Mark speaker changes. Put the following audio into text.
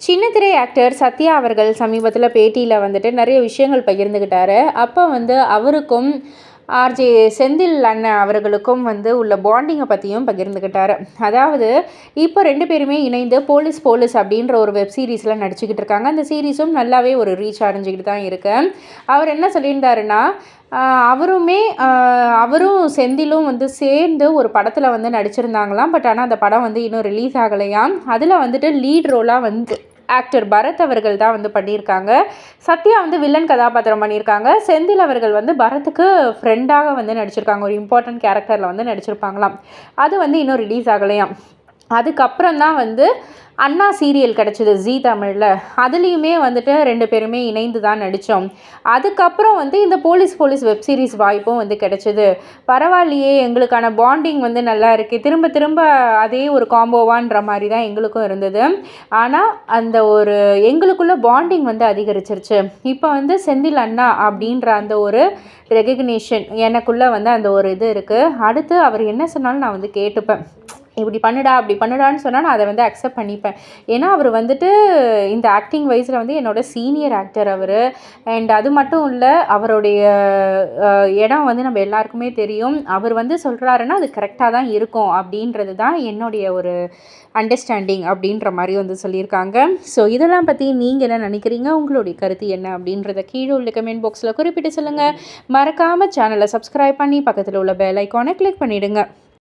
Speaker 1: சின்னத்திரை ஆக்டர் சத்யா அவர்கள் சமீபத்தில் பேட்டியில் வந்துட்டு நிறைய விஷயங்கள் பகிர்ந்துக்கிட்டாரு அப்போ வந்து அவருக்கும் ஆர்ஜே செந்தில் அண்ணன் அவர்களுக்கும் வந்து உள்ள பாண்டிங்கை பற்றியும் பகிர்ந்துக்கிட்டாரு அதாவது இப்போ ரெண்டு பேருமே இணைந்து போலீஸ் போலீஸ் அப்படின்ற ஒரு வெப் சீரிஸில் நடிச்சுக்கிட்டு இருக்காங்க. அந்த சீரீஸும் நல்லாவே ஒரு ரீச் அடைஞ்சிக்கிட்டு தான் இருக்கு. அவர் என்ன சொல்லியிருந்தாருன்னா அவருமே அவரும் செந்திலும் வந்து சேர்ந்து ஒரு படத்தில் வந்து நடிச்சிருந்தாங்களாம். பட் ஆனால் அந்த படம் வந்து இன்னும் ரிலீஸ் ஆகலையாம். அதில் வந்துட்டு லீட் ரோலாக வந்து ஆக்டர் பரத் அவர்கள் தான் வந்து பண்ணியிருக்காங்க. சத்யா வந்து வில்லன் கதாபாத்திரம் பண்ணியிருக்காங்க. செந்தில் அவர்கள் வந்து பரத்துக்கு ஃப்ரெண்டாக வந்து நடிச்சிருக்காங்க. ஒரு இம்பார்ட்டன்ட் கேரக்டரில் வந்து நடிச்சிருப்பாங்களாம். அது வந்து இன்னும் ரிலீஸ் ஆகலையாம். அதுக்கப்புறம் தான் வந்து அண்ணா சீரியல் கிடச்சிது ஜீ தமிழில். அதுலேயுமே வந்துட்டு ரெண்டு பேருமே இணைந்து தான் நடித்தோம் அதுக்கப்புறம் வந்து இந்த போலீஸ் போலீஸ் வெப் சீரிஸ் வாய்ப்பும் வந்து கிடச்சிது. பரவாயில்லையே எங்களுக்கான பாண்டிங் வந்து நல்லா இருக்குது திரும்ப திரும்ப அதே ஒரு காம்போவான்ற மாதிரி தான் எங்களுக்கும் இருந்தது. ஆனால் அந்த ஒரு எங்களுக்குள்ள பாண்டிங் வந்து அதிகரிச்சிருச்சு. இப்போ வந்து செந்தில் அண்ணா அப்படின்ற அந்த ஒரு ரெகக்னேஷன் எனக்குள்ளே வந்து அந்த ஒரு இது இருக்குது அடுத்து அவர் என்ன சொன்னாலும் நான் வந்து கேட்டுப்பேன். இப்படி பண்ணுடா அப்படி பண்ணுடான்னு சொன்னால் நான் அதை வந்து அக்செப்ட் பண்ணிப்பேன். ஏன்னா அவர் வந்துட்டு இந்த ஆக்டிங் வைஸில் வந்து என்னோட சீனியர் ஆக்டர் அவர். அண்ட் அது மட்டும் இல்லை அவருடைய இடம் வந்து நம்ம எல்லாருக்குமே தெரியும். அவர் வந்து சொல்கிறாருன்னா அது கரெக்டாக தான் இருக்கும் அப்படின்றது தான் என்னுடைய ஒரு அண்டர்ஸ்டாண்டிங் அப்படின்ற மாதிரி வந்து சொல்லியிருக்காங்க. ஸோ இதெல்லாம் பற்றி நீங்கள் என்ன நினைக்கிறீங்க? உங்களுடைய கருத்து என்ன அப்படின்றத கீழே உள்ள கமெண்ட் பாக்ஸில் குறிப்பிட்டு சொல்லுங்கள் மறக்காமல் சேனலை சப்ஸ்கிரைப் பண்ணி பக்கத்தில் உள்ள பெல் ஐக்கானை கிளிக் பண்ணிவிடுங்க